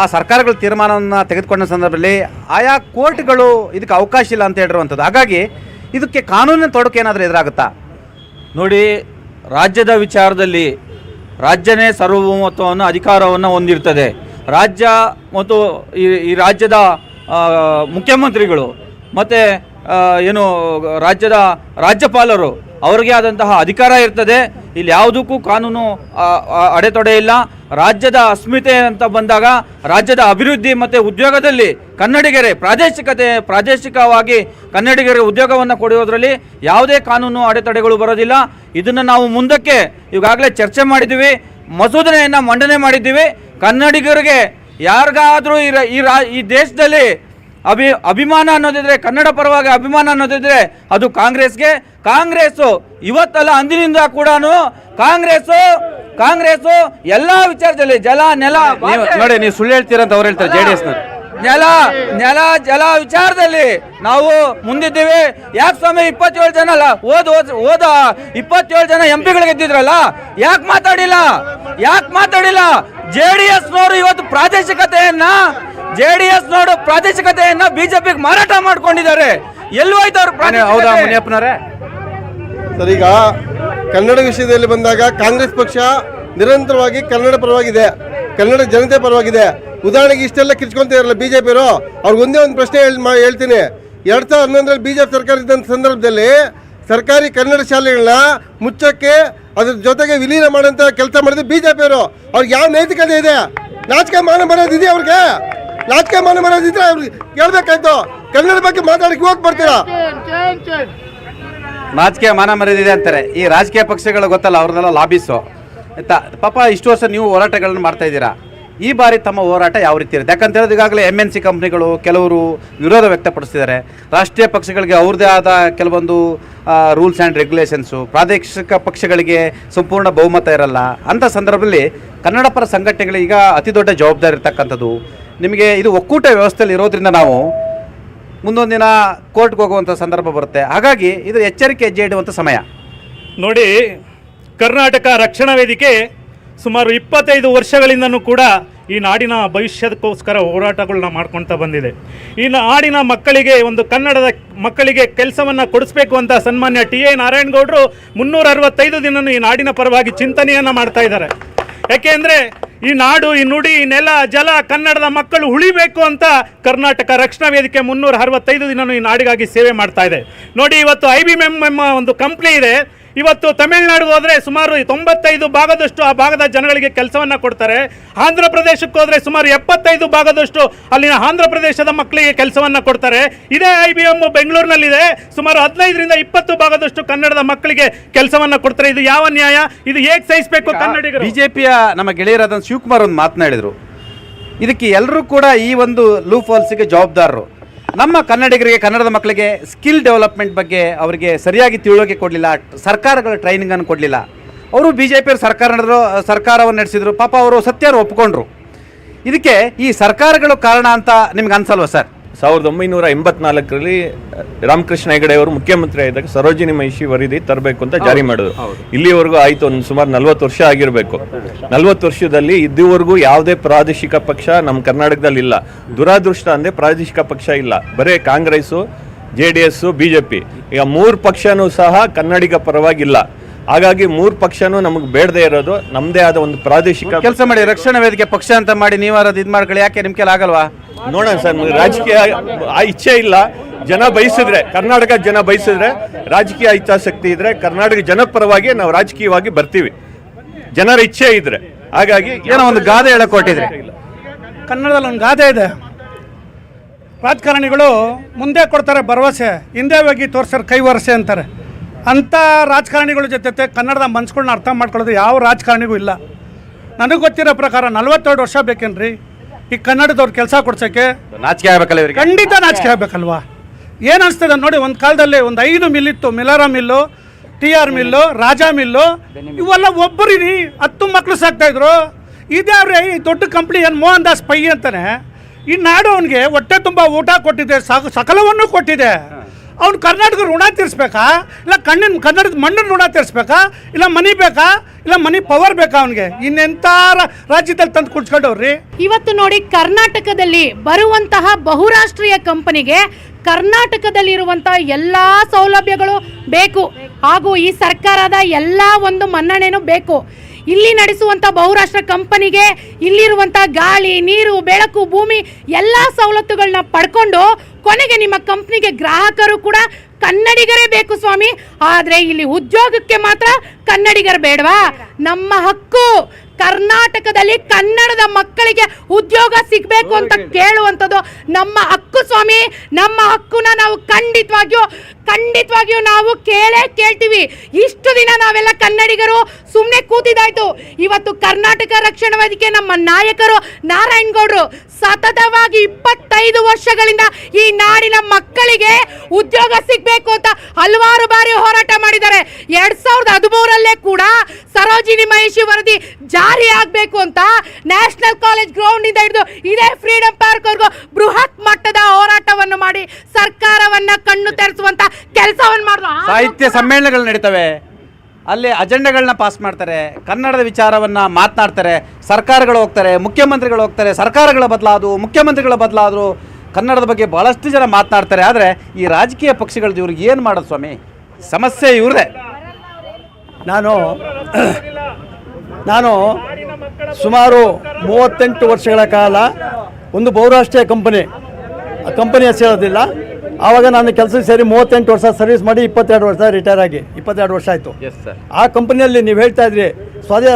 ಆ ಸರ್ಕಾರಗಳು ತೀರ್ಮಾನವನ್ನು ತೆಗೆದುಕೊಂಡ ಸಂದರ್ಭದಲ್ಲಿ ಆಯಾ ಕೋರ್ಟ್ಗಳು ಇದಕ್ಕೆ ಅವಕಾಶ ಇಲ್ಲ ಅಂತ ಹೇಳಿರುವಂಥದ್ದು. ಹಾಗಾಗಿ ಇದಕ್ಕೆ ಕಾನೂನಿನ ತೊಡಕು ಏನಾದರೂ ಎದುರಾಗುತ್ತಾ? ನೋಡಿ, ರಾಜ್ಯದ ವಿಚಾರದಲ್ಲಿ ರಾಜ್ಯನೇ ಸಾರ್ವಭೌಮತ್ವವನ್ನು, ಅಧಿಕಾರವನ್ನು ಹೊಂದಿರ್ತದೆ ರಾಜ್ಯ ಮತ್ತು ಈ ರಾಜ್ಯದ ಮುಖ್ಯಮಂತ್ರಿಗಳು ಮತ್ತು ಏನು, ರಾಜ್ಯದ ರಾಜ್ಯಪಾಲರು, ಅವರಿಗೆ ಆದಂತಹ ಅಧಿಕಾರ ಇರ್ತದೆ. ಇಲ್ಲಿ ಯಾವುದಕ್ಕೂ ಕಾನೂನು ಅಡೆತಡೆ ಇಲ್ಲ. ರಾಜ್ಯದ ಅಸ್ಮಿತೆ ಅಂತ ಬಂದಾಗ ರಾಜ್ಯದ ಅಭಿವೃದ್ಧಿ ಮತ್ತು ಉದ್ಯೋಗದಲ್ಲಿ ಕನ್ನಡಿಗರೇ ಪ್ರಾದೇಶಿಕತೆ, ಪ್ರಾದೇಶಿಕವಾಗಿ ಕನ್ನಡಿಗರಿಗೆ ಉದ್ಯೋಗವನ್ನು ಕೊಡುವುದರಲ್ಲಿ ಯಾವುದೇ ಕಾನೂನು ಅಡೆತಡೆಗಳು ಬರೋದಿಲ್ಲ. ಇದನ್ನು ನಾವು ಮುಂದಕ್ಕೆ ಈಗಾಗಲೇ ಚರ್ಚೆ ಮಾಡಿದ್ದೀವಿ ಮಸೂದನೆಯನ್ನು ಮಂಡನೆ ಮಾಡಿದ್ದೀವಿ. ಕನ್ನಡಿಗರಿಗೆ ಯಾರಿಗಾದರೂ ಈ ಈ ರಾ, ಈ ದೇಶದಲ್ಲಿ ಅಭಿ ಅಭಿಮಾನ ಅನ್ನೋದಿದ್ರೆ ಕನ್ನಡ ಪರವಾಗಿ ಅಭಿಮಾನ ಅನ್ನೋದಿದ್ರೆ ಅದು ಕಾಂಗ್ರೆಸ್ಗೆ. ಕಾಂಗ್ರೆಸ್ಸು ಇವತ್ತಲ್ಲ ಅಂದಿನಿಂದ ಕೂಡ ಕಾಂಗ್ರೆಸ್ಸು ಕಾಂಗ್ರೆಸ್ಸು ಎಲ್ಲಾ ವಿಚಾರದಲ್ಲಿ ಜಲ ನೆಲ ನೋಡಿ ನೀವು ಸುಳ್ಳು ಹೇಳ್ತೀರಾ ಅಂತ ಅವ್ರು ಹೇಳ್ತಾರೆ ಜೆ ಡಿ ನೆಲ ನೆಲ ಜಲ ವಿಚಾರದಲ್ಲಿ ನಾವು ಮುಂದಿದ್ದೀವಿ. ಯಾಕೆ ಸ್ವಾಮಿ ಇಪ್ಪತ್ತೇಳು ಜನ ಅಲ್ಲ ಓದ್ ಓದ್ ಓದ ಇಪ್ಪತ್ತೇಳು ಜನ ಎಂ ಪಿಗಳು ಗೆದ್ದಿದ್ರಲ್ಲ ಯಾಕೆ ಮಾತಾಡಿಲ್ಲ? ಯಾಕೆ ಮಾತಾಡಿಲ್ಲ? ಜೆ ಡಿ ಎಸ್ನವರು ಇವತ್ತು ಪ್ರಾದೇಶಿಕತೆಯನ್ನ ಜೆ ಡಿ ಎಸ್ ನೋಡು ಪ್ರಾದೇಶಿಕತೆಯನ್ನ ಬಿಜೆಪಿಗೆ ಮಾರಾಟ ಮಾಡ್ಕೊಂಡಿದ್ದಾರೆ. ಎಲ್ಲೂ ಹೋಯ್ತು ಅವ್ರ ಹೌದಾ ಪ್ರಾದೇಶಿಕತೆ? ಮುನಿಯಪ್ಪನವರೇ? ಸರ್ ಈಗ ಕನ್ನಡ ವಿಷಯದಲ್ಲಿ ಬಂದಾಗ ಕಾಂಗ್ರೆಸ್ ಪಕ್ಷ ನಿರಂತರವಾಗಿ ಕನ್ನಡ ಪರವಾಗಿದೆ. ಕನ್ನಡ ಜನತೆ ಪರವಾಗಿದೆ. ಉದಾಹರಣೆಗೆ ಇಷ್ಟೆಲ್ಲ ಕಿರ್ಚ್ಕೊಂತ ಇರಲ್ಲ ಬಿ ಜೆ ಪಿಯವರು ಅವ್ರಿಗೆ ಒಂದೇ ಒಂದು ಪ್ರಶ್ನೆ ಹೇಳ್ ಮಾ ಹೇಳ್ತೀನಿ. ಎರಡು ಸಾವಿರದ ಹನ್ನೊಂದರಲ್ಲಿ ಬಿಜೆಪಿ ಜೆ ಪಿ ಸರ್ಕಾರ ಇದ್ದಂಥ ಸಂದರ್ಭದಲ್ಲಿ ಸರ್ಕಾರಿ ಕನ್ನಡ ಶಾಲೆಗಳನ್ನ ಮುಚ್ಚಕ್ಕೆ ಅದ್ರ ಜೊತೆಗೆ ವಿಲೀನ ಮಾಡೋಂಥ ಕೆಲಸ ಮಾಡಿದ್ರು ಬಿ ಜೆ ಪಿಯವರು ಅವ್ರಿಗೆ ಯಾವ ನೈತಿಕತೆ ಇದೆ? ನಾಚಿಕೆ ಮಾನ ಮಾಡೋದಿದೆಯಾ ಅವ್ರಿಗೆ? ನಾಚಿಕೆ ಮನೆ ಮನೆ ಅವ್ರಿಗೆ ಕೇಳಬೇಕಾಯ್ತು? ಕನ್ನಡ ಬಗ್ಗೆ ಮಾತಾಡಕ್ಕೆ ಹೋಗಿ ಬರ್ತೀರಾ? ರಾಜಕೀಯ ಮಾನ ಮರ್ಯಾದಿದೆ ಅಂತಾರೆ. ಈ ರಾಜಕೀಯ ಪಕ್ಷಗಳು ಗೊತ್ತಲ್ಲ, ಅವ್ರನ್ನೆಲ್ಲ ಲಾಬಿಸು. ಆಯ್ತಾ? ಪಾಪ ಇಷ್ಟು ವರ್ಷ ನೀವು ಹೋರಾಟಗಳನ್ನು ಮಾಡ್ತಾ ಇದ್ದೀರಾ. ಈ ಬಾರಿ ತಮ್ಮ ಹೋರಾಟ ಯಾವ ರೀತಿ ಇರುತ್ತೆ? ಯಾಕಂತ ಹೇಳಿದ್ರೆ ಈಗಾಗಲೇ ಎಂ ಎನ್ ಸಿ ಕಂಪ್ನಿಗಳು ಕೆಲವರು ವಿರೋಧ ವ್ಯಕ್ತಪಡಿಸ್ತಿದ್ದಾರೆ. ರಾಷ್ಟ್ರೀಯ ಪಕ್ಷಗಳಿಗೆ ಅವ್ರದ್ದೇ ಆದ ಕೆಲವೊಂದು ರೂಲ್ಸ್ ಆ್ಯಂಡ್ ರೆಗ್ಯುಲೇಷನ್ಸು ಪ್ರಾದೇಶಿಕ ಪಕ್ಷಗಳಿಗೆ ಸಂಪೂರ್ಣ ಬಹುಮತ ಇರಲ್ಲ. ಅಂಥ ಸಂದರ್ಭದಲ್ಲಿ ಕನ್ನಡ ಪರ ಸಂಘಟನೆಗಳಿಗೆ ಈಗ ಅತಿ ದೊಡ್ಡ ಜವಾಬ್ದಾರಿ ಇರ್ತಕ್ಕಂಥದ್ದು. ನಿಮಗೆ ಇದು ಒಕ್ಕೂಟ ವ್ಯವಸ್ಥೆಯಲ್ಲಿ ಇರೋದ್ರಿಂದ ನಾವು ಮುಂದೊಂದು ದಿನ ಕೋರ್ಟ್ಗೆ ಹೋಗುವಂಥ ಸಂದರ್ಭ ಬರುತ್ತೆ. ಹಾಗಾಗಿ ಇದು ಎಚ್ಚರಿಕೆ ಹೆಜ್ಜೆ ಇಡುವಂಥ ಸಮಯ. ನೋಡಿ, ಕರ್ನಾಟಕ ರಕ್ಷಣಾ ವೇದಿಕೆ ಸುಮಾರು ಇಪ್ಪತ್ತೈದು ವರ್ಷಗಳಿಂದನೂ ಕೂಡ ಈ ನಾಡಿನ ಭವಿಷ್ಯಕ್ಕೋಸ್ಕರ ಹೋರಾಟಗಳನ್ನ ಮಾಡ್ಕೊಳ್ತಾ ಬಂದಿದೆ. ಈ ನಾಡಿನ ಮಕ್ಕಳಿಗೆ ಒಂದು ಕನ್ನಡದ ಮಕ್ಕಳಿಗೆ ಕೆಲಸವನ್ನು ಕೊಡಿಸ್ಬೇಕು ಅಂತ ಸನ್ಮಾನ್ಯ ಟಿ ಎ ನಾರಾಯಣಗೌಡರು ಮುನ್ನೂರ ಅರವತ್ತೈದು ದಿನ ಈ ನಾಡಿನ ಪರವಾಗಿ ಚಿಂತನೆಯನ್ನು ಮಾಡ್ತಾ ಇದ್ದಾರೆ. ಯಾಕೆಂದರೆ ಈ ನಾಡು, ಈ ನುಡಿ, ಈ ನೆಲ, ಜಲ, ಕನ್ನಡದ ಮಕ್ಕಳು ಉಳಿಬೇಕು ಅಂತ ಕರ್ನಾಟಕ ರಕ್ಷಣಾ ವೇದಿಕೆ ಮುನ್ನೂರ ಅರವತ್ತೈದು ದಿನ ಈ ನಾಡಿಗಾಗಿ ಸೇವೆ ಮಾಡ್ತಾ ಇದೆ. ನೋಡಿ, ಇವತ್ತು ಐ ಬಿ ಎಂ ಎಂಬ ಒಂದು ಕಂಪ್ನಿ ಇದೆ. ಇವತ್ತು ತಮಿಳುನಾಡಿಗೆ ಹೋದರೆ ಸುಮಾರು ತೊಂಬತ್ತೈದು ಭಾಗದಷ್ಟು ಆ ಭಾಗದ ಜನಗಳಿಗೆ ಕೆಲಸವನ್ನು ಕೊಡ್ತಾರೆ. ಆಂಧ್ರ ಪ್ರದೇಶಕ್ಕೆ ಹೋದರೆ ಸುಮಾರು ಎಪ್ಪತ್ತೈದು ಭಾಗದಷ್ಟು ಅಲ್ಲಿನ ಆಂಧ್ರ ಪ್ರದೇಶದ ಮಕ್ಕಳಿಗೆ ಕೆಲಸವನ್ನು ಕೊಡ್ತಾರೆ. ಇದೇ ಐ ಬಿ ಎಂ ಬೆಂಗಳೂರಿನಲ್ಲಿದೆ. ಸುಮಾರು ಹದಿನೈದರಿಂದ ಇಪ್ಪತ್ತು ಭಾಗದಷ್ಟು ಕನ್ನಡದ ಮಕ್ಕಳಿಗೆ ಕೆಲಸವನ್ನು ಕೊಡ್ತಾರೆ. ಇದು ಯಾವ ನ್ಯಾಯ? ಇದು ಹೇಗೆ ಸಹಿಸಬೇಕು ಕನ್ನಡಿಗರು? ಬಿಜೆಪಿಯ ನಮ್ಮ ಗೆಳೆಯರಾದ ಶಿವಕುಮಾರ್ ಒಂದು ಮಾತನಾಡಿದರು ಇದಕ್ಕೆ ಎಲ್ಲರೂ ಕೂಡ ಈ ಒಂದು ಲೂಫಾಲ್ಸಿಗೆ ಜವಾಬ್ದಾರರು. ನಮ್ಮ ಕನ್ನಡಿಗರಿಗೆ, ಕನ್ನಡದ ಮಕ್ಕಳಿಗೆ ಸ್ಕಿಲ್ ಡೆವಲಪ್ಮೆಂಟ್ ಬಗ್ಗೆ ಅವರಿಗೆ ಸರಿಯಾಗಿ ತಿಳುವಳಿಕೆ ಕೊಡಲಿಲ್ಲ, ಸರ್ಕಾರಗಳ ಟ್ರೈನಿಂಗನ್ನು ಕೊಡಲಿಲ್ಲ. ಅವರು ಬಿ ಜೆ ಪಿಯವರು ಸರ್ಕಾರ ನಡೆದ್ರು, ಸರ್ಕಾರವನ್ನು ನಡೆಸಿದ್ರು, ಪಾಪ ಅವರು ಸತ್ಯರು ಒಪ್ಪಿಕೊಂಡ್ರು ಇದಕ್ಕೆ ಈ ಸರ್ಕಾರಗಳು ಕಾರಣ ಅಂತ ನಿಮ್ಗೆ ಅನ್ಸಲ್ವ ಸರ್? ಸಾವಿರದ ಒಂಬೈನೂರ ಎಂಬತ್ನಾಲ್ಕರಲ್ಲಿ ರಾಮಕೃಷ್ಣ ಹೆಗಡೆ ಅವರು ಮುಖ್ಯಮಂತ್ರಿ ಆಗಿದ್ದಾಗ ಸರೋಜಿನಿ ಮಹಿಷಿ ವರದಿ ತರಬೇಕು ಅಂತ ಜಾರಿ ಮಾಡಿದ್ರು. ಇಲ್ಲಿವರೆಗೂ ಆಯಿತು ಒಂದು ಸುಮಾರು ನಲ್ವತ್ತು ವರ್ಷ ಆಗಿರಬೇಕು. ನಲ್ವತ್ತು ವರ್ಷದಲ್ಲಿ ಇದುವರೆಗೂ ಯಾವುದೇ ಪ್ರಾದೇಶಿಕ ಪಕ್ಷ ನಮ್ಮ ಕರ್ನಾಟಕದಲ್ಲಿ ಇಲ್ಲ. ದುರಾದೃಷ್ಟ ಅಂದರೆ ಪ್ರಾದೇಶಿಕ ಪಕ್ಷ ಇಲ್ಲ. ಬರೇ Congress J D S B J P. ಈಗ ಮೂರು ಪಕ್ಷನೂ ಸಹ ಕನ್ನಡಿಗ ಪರವಾಗಿಲ್ಲ. ಹಾಗಾಗಿ ಮೂರು ಪಕ್ಷನೂ ನಮಗೆ ಬೇಡದೇ ಇರೋದು ನಮ್ಮದೇ ಆದ ಒಂದು ಪ್ರಾದೇಶಿಕ ಕೆಲಸ ಮಾಡಿ ರಕ್ಷಣಾ ವೇದಿಕೆ ಪಕ್ಷ ಅಂತ ಮಾಡಿ ನೀವು ಅದು ಇದು ಮಾಡ್ಕೊಳ್ಳಿ ಯಾಕೆ ನಿಮ್ಗೆ ಕೆಲ ಆಗಲ್ವಾ? ನೋಡೋಣ ಸರ್ ನಮ್ಗೆ ರಾಜಕೀಯ ಆ ಇಚ್ಛೆ ಇಲ್ಲ. ಜನ ಬಯಸಿದ್ರೆ ಕರ್ನಾಟಕ ಜನ ಬಯಸಿದ್ರೆ ರಾಜಕೀಯ ಹಿತಾಸಕ್ತಿ ಇದ್ರೆ ಕರ್ನಾಟಕ ಜನಪರವಾಗಿ ನಾವು ರಾಜಕೀಯವಾಗಿ ಬರ್ತೀವಿ. ಜನರ ಇಚ್ಛೆ ಇದ್ರೆ. ಹಾಗಾಗಿ ಏನೋ ಒಂದು ಗಾದೆ ಹೇಳಕ್ ಕೊಟ್ಟಿದ್ರೆ ಕನ್ನಡದಲ್ಲಿ ಒಂದು ಗಾದೆ ಇದೆ. ರಾಜಕಾರಣಿಗಳು ಮುಂದೆ ಕೊಡ್ತಾರೆ ಭರವಸೆ ಹಿಂದೆ ಹೋಗಿ ತೋರ್ಸ್ತಾರೆ ಕೈ ವರಸೆ ಅಂತಾರೆ. ಅಂಥ ರಾಜಕಾರಣಿಗಳ ಜೊತೆ ಕನ್ನಡದ ಮನ್ಸುಗಳನ್ನ ಅರ್ಥ ಮಾಡ್ಕೊಳ್ಳೋದು ಯಾವ ರಾಜಕಾರಣಿಗೂ ಇಲ್ಲ. ನನಗೆ ಗೊತ್ತಿರೋ ಪ್ರಕಾರ ನಲ್ವತ್ತೆರಡು ವರ್ಷ ಬೇಕೇನ್ರಿ? ಈ ಕನ್ನಡದವ್ರು ಕೆಲಸ ಕೊಡ್ಸೋಕ್ಕೆ ನಾಚಿಕೆ ಆಗ್ಬೇಕಲ್ಲ ಇವರಿಗೆ? ಖಂಡಿತ ನಾಚಿಕೆ ಆಗಬೇಕಲ್ವಾ? ಏನು ಅನಿಸ್ತದೆ ನೋಡಿ ಒಂದು ಕಾಲದಲ್ಲಿ ಒಂದು ಐದು ಮಿಲ್ ಇತ್ತು. ಮಿಲಾರ mill T R mill Raja mill ಇವೆಲ್ಲ ಒಬ್ಬರಿರಿ ಹತ್ತು ಮಕ್ಕಳು ಸಾಕ್ತಾಯಿದ್ರು ಅವ್ರೆ ಈ ದೊಡ್ಡ ಕಂಪ್ನಿ ಏನು ಮೋಹನ್ ದಾಸ್ ಪೈ ಅಂತಾನೆ ಈ ನಾಡು ಅವನಿಗೆ ಹೊಟ್ಟೆ ತುಂಬ ಊಟ ಕೊಟ್ಟಿದೆ ಸಾಕು ಸಕಲವನ್ನು ಕೊಟ್ಟಿದೆ. ಅವ್ನು ಕರ್ನಾಟಕ ಋಣ ತೀರಿಸ್ಬೇಕಾ? ಇಲ್ಲ ಕಣ್ಣಿನ ಕನ್ನಡದ ಮಣ್ಣಿನ ಋಣ ತೀರಿಸ್ಬೇಕಾ? ಇಲ್ಲ ಮನಿ ಬೇಕಾ? ಇಲ್ಲ ಮನಿ ಪವರ್ ಬೇಕಾ ಅವನಿಗೆ? ಇನ್ನೆಂಥ ರಾಜ್ಯದಲ್ಲಿ ತಂದು ಕುಡ್ಸ್ಕೊಂಡವ್ರಿ ಇವತ್ತು ನೋಡಿ ಕರ್ನಾಟಕದಲ್ಲಿ ಬರುವಂತಹ ಬಹುರಾಷ್ಟ್ರೀಯ ಕಂಪನಿಗೆ ಕರ್ನಾಟಕದಲ್ಲಿರುವಂತಹ ಎಲ್ಲ ಸೌಲಭ್ಯಗಳು ಬೇಕು. ಹಾಗೂ ಈ ಸರ್ಕಾರದ ಎಲ್ಲ ಒಂದು ಮನ್ನಣೆನೂ ಬೇಕು. ಇಲ್ಲಿ ನಡೆಸುವಂಥ ಬಹುರಾಷ್ಟ್ರ ಕಂಪನಿಗೆ ಇಲ್ಲಿರುವಂಥ ಗಾಳಿ, ನೀರು, ಬೆಳಕು, ಭೂಮಿ ಎಲ್ಲ ಸವಲತ್ತುಗಳನ್ನ ಪಡ್ಕೊಂಡು ಕೊನೆಗೆ ನಿಮ್ಮ ಕಂಪ್ನಿಗೆ ಗ್ರಾಹಕರು ಕೂಡ ಕನ್ನಡಿಗರೇ ಬೇಕು ಸ್ವಾಮಿ. ಆದರೆ ಇಲ್ಲಿ ಉದ್ಯೋಗಕ್ಕೆ ಮಾತ್ರ ಕನ್ನಡಿಗರು ಬೇಡವಾ? ನಮ್ಮ ಹಕ್ಕು. ಕರ್ನಾಟಕದಲ್ಲಿ ಕನ್ನಡದ ಮಕ್ಕಳಿಗೆ ಉದ್ಯೋಗ ಸಿಗಬೇಕು ಅಂತ ಕೇಳುವಂಥದ್ದು ನಮ್ಮ ಹಕ್ಕು ಸ್ವಾಮಿ. ನಮ್ಮ ಹಕ್ಕುನ ನಾವು ಖಂಡಿತವಾಗಿಯೂ ಖಂಡಿತವಾಗಿಯೂ ನಾವು ಕೇಳೇ ಕೇಳ್ತೀವಿ. ಇಷ್ಟು ದಿನ ನಾವೆಲ್ಲ ಕನ್ನಡಿಗರು ಸುಮ್ಮನೆ ಕೂತಿದಾಯ್ತು ಇವತ್ತು ಕರ್ನಾಟಕ ರಕ್ಷಣಾ ವೇದಿಕೆ ನಮ್ಮ ನಾಯಕರು ನಾರಾಯಣ್ ಗೌಡ್ರು ಸತತವಾಗಿ ಇಪ್ಪತ್ತೈದು ವರ್ಷಗಳಿಂದ ಈ ನಾಡಿನ ಮಕ್ಕಳಿಗೆ ಉದ್ಯೋಗ ಸಿಗಬೇಕು ಅಂತ ಹಲವಾರು ಬಾರಿ ಹೋರಾಟ ಮಾಡಿದ್ದಾರೆ. ಎರಡ್ ಸಾವಿರದ ಹದಿಮೂರಲ್ಲೇ ಕೂಡ ಸರೋಜಿನಿ ಮಹೇಶಿ ವರದಿ ಜಾರಿ ಆಗಬೇಕು ಅಂತ ನ್ಯಾಷನಲ್ ಕಾಲೇಜ್ ಗ್ರೌಂಡ್ ಇಂದ ಹಿಡಿದು ಇದೇ ಫ್ರೀಡಂ ಪಾರ್ಕ್ ವರ್ಗೂ ಬೃಹತ್ ಮಟ್ಟದ ಹೋರಾಟವನ್ನು ಮಾಡಿ ಸರ್ಕಾರವನ್ನ ಕಣ್ಣು ತೆರೆಸುವಂತ ಕೆಲಸವನ್ನು ಮಾಡಿದ್ರು ಸಾಹಿತ್ಯ ಸಮ್ಮೇಳನಗಳು ನಡೀತವೆ. ಅಲ್ಲಿ ಅಜೆಂಡಗಳನ್ನ ಪಾಸ್ ಮಾಡ್ತಾರೆ ಕನ್ನಡದ ವಿಚಾರವನ್ನು ಮಾತನಾಡ್ತಾರೆ ಸರ್ಕಾರಗಳು ಹೋಗ್ತಾರೆ ಮುಖ್ಯಮಂತ್ರಿಗಳು ಹೋಗ್ತಾರೆ ಸರ್ಕಾರಗಳ ಬದಲಾದವು ಮುಖ್ಯಮಂತ್ರಿಗಳ ಬದಲಾದ್ರು ಕನ್ನಡದ ಬಗ್ಗೆ ಭಾಳಷ್ಟು ಜನ ಮಾತನಾಡ್ತಾರೆ. ಆದರೆ ಈ ರಾಜಕೀಯ ಪಕ್ಷಗಳ ಇವ್ರಿಗೆ ಏನು ಮಾಡೋದು ಸ್ವಾಮಿ? ಸಮಸ್ಯೆ ಇವ್ರದೇ. ನಾನು ನಾನು ಸುಮಾರು ಮೂವತ್ತೆಂಟು ವರ್ಷಗಳ ಕಾಲ ಒಂದು ಬಹುರಾಷ್ಟ್ರೀಯ ಕಂಪನಿ ಆ ಕಂಪನಿ ಹೆಸರಿಲ್ಲ ಆವಾಗ ನಾನು ಕೆಲಸಕ್ಕೆ ಸೇರಿ ಮೂವತ್ತೆಂಟು ವರ್ಷ ಸರ್ವಿಸ್ ಮಾಡಿ ಇಪ್ಪತ್ತೆರಡು ವರ್ಷ ರಿಟೈರ್ ಆಗಿ ಇಪ್ಪತ್ತೆರಡು ವರ್ಷ ಆಯಿತು. ಆ ಕಂಪನಿಯಲ್ಲಿ ನೀವು ಹೇಳ್ತಾ ಇದ್ರಿ ಸ್ವದೇ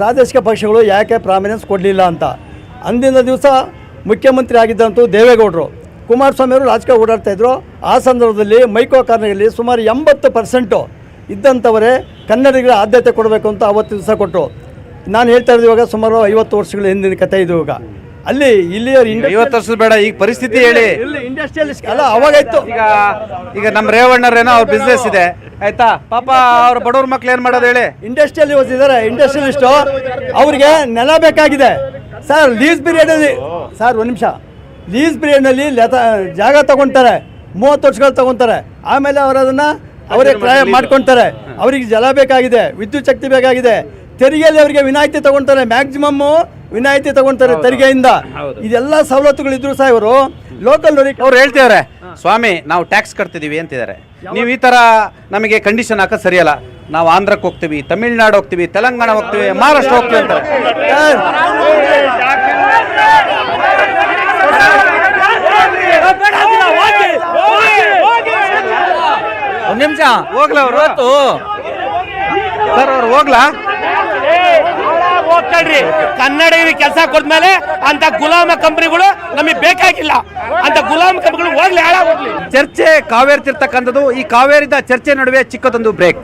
ಪ್ರಾದೇಶಿಕ ಪಕ್ಷಗಳು ಯಾಕೆ ಪ್ರಾಮಿನೆನ್ಸ್ ಕೊಡಲಿಲ್ಲ ಅಂತ. ಅಂದಿನ ದಿವಸ ಮುಖ್ಯಮಂತ್ರಿ ಆಗಿದ್ದಂತೂ ದೇವೇಗೌಡರು ಕುಮಾರಸ್ವಾಮಿ ಅವರು ರಾಜಕೀಯ ಓಡಾಡ್ತಾ ಇದ್ರು. ಆ ಸಂದರ್ಭದಲ್ಲಿ ಮೈಕೋ ಕಾರ್ನಲ್ಲಿ ಸುಮಾರು ಎಂಬತ್ತು ಪರ್ಸೆಂಟು ಇದ್ದಂಥವರೇ ಕನ್ನಡಿಗರ ಆದ್ಯತೆ ಕೊಡಬೇಕು ಅಂತ ಅವತ್ತು ದಿವಸ ಕೊಟ್ಟರು. ನಾನು ಹೇಳ್ತಾ ಇರೋದು ಇವಾಗ ಸುಮಾರು ಐವತ್ತು ವರ್ಷಗಳ ಹಿಂದಿನ ಕತೆ ಇದು ಇವಾಗ ಅಲ್ಲಿ ಇಲ್ಲಿಯವ್ರು ಐವತ್ತು ವರ್ಷದ ಬೇಡ ಈಗ ಪರಿಸ್ಥಿತಿ ಹೇಳಿ. ಇಂಡಸ್ಟ್ರಿಯಲಿಸ್ಟ್ ಅಲ್ಲ ಅವಾಗ ಇತ್ತು ಈಗ ಈಗ ನಮ್ಮ ರೇವಣ್ಣರೇನೋ ಅವ್ರ ಬಿಸ್ನೆಸ್ ಇದೆ. ಆಯ್ತಾ? ಪಾಪ ಅವ್ರ ಬಡವ್ರ ಮಕ್ಳು ಏನು ಮಾಡೋದು ಹೇಳಿ? ಇಂಡಸ್ಟ್ರಿಯಲ್ ಇದ್ದಾರೆ ಇಂಡಸ್ಟ್ರಿಯಲಿಸ್ಟು ಅವ್ರಿಗೆ ನೆಲ ಬೇಕಾಗಿದೆ. ಸರ್ ಲೀಸ್ ಪೀರಿಯಡಲ್ಲಿ ಸರ್ ಒಂದು ನಿಮಿಷ. ಲೀಸ್ ಪೀರಿಯಡ್ನಲ್ಲಿ ಜಾಗ ತಗೊತಾರೆ. ಮೂವತ್ತು ವರ್ಷಗಳು ತಗೊತಾರೆ. ಆಮೇಲೆ ಅವರು ಅದನ್ನು ಅವರೇ ಕ್ರಯ ಮಾಡ್ಕೊತಾರೆ. ಅವರಿಗೆ ಜಲ ಬೇಕಾಗಿದೆ ವಿದ್ಯುತ್ ಶಕ್ತಿ ಬೇಕಾಗಿದೆ. ತೆರಿಗೆಯಲ್ಲಿ ಅವರಿಗೆ ವಿನಾಯಿತಿ ತಗೊಳ್ತಾರೆ ಮ್ಯಾಕ್ಸಿಮಮ್ ವಿನಾಯಿತಿ ತಗೊಳ್ತಾರೆ ತೆರಿಗೆಯಿಂದ. ಇದೆಲ್ಲ ಸವಲತ್ತುಗಳಿದ್ರು ಸಹ ಇವರು ಲೋಕಲ್ ಅವ್ರು ಹೇಳ್ತೇವ್ರೆ ಸ್ವಾಮಿ ನಾವು ಟ್ಯಾಕ್ಸ್ ಕಟ್ತಿದೀವಿ ಅಂತಿದ್ದಾರೆ. ನೀವು ಈ ತರ ನಮಗೆ ಕಂಡೀಷನ್ ಹಾಕೋದು ಸರಿಯಲ್ಲ. ನಾವು ಆಂಧ್ರಕ್ಕೆ ಹೋಗ್ತೀವಿ ತಮಿಳ್ನಾಡು ಹೋಗ್ತೀವಿ ತೆಲಂಗಾಣ ಹೋಗ್ತೀವಿ ಮಹಾರಾಷ್ಟ್ರ ಹೋಗ್ತೀವಿ ಅಂತಾರೆ. ಹೋಗ್ಲಾ ಅವ್ರು? ಇವತ್ತು? ಸರ್ ಅವ್ರು ಹೋಗ್ಲಾ? ಹೋಗ್ತಾಳ್ರಿ ಕನ್ನಡಿಗರಿಗೆ ಕೆಲಸ ಕೊಟ್ಮೇಲೆ ಅಂತ ಗುಲಾಮ ಕಂಪನಿಗಳು ನಮಗೆ ಬೇಕಾಗಿಲ್ಲ. ಅಂತ ಗುಲಾಮ ಕಂಪನಿಗಳು ಹೋಗ್ಲಿ ಹಾಳಾಗೋಗ್ಲಿ ಚರ್ಚೆ ಕಾವೇರ್ತಿರ್ತಕ್ಕಂಥದ್ದು ಈ ಕಾವೇರಿದ ಚರ್ಚೆ ನಡುವೆ ಚಿಕ್ಕದೊಂದು ಬ್ರೇಕ್.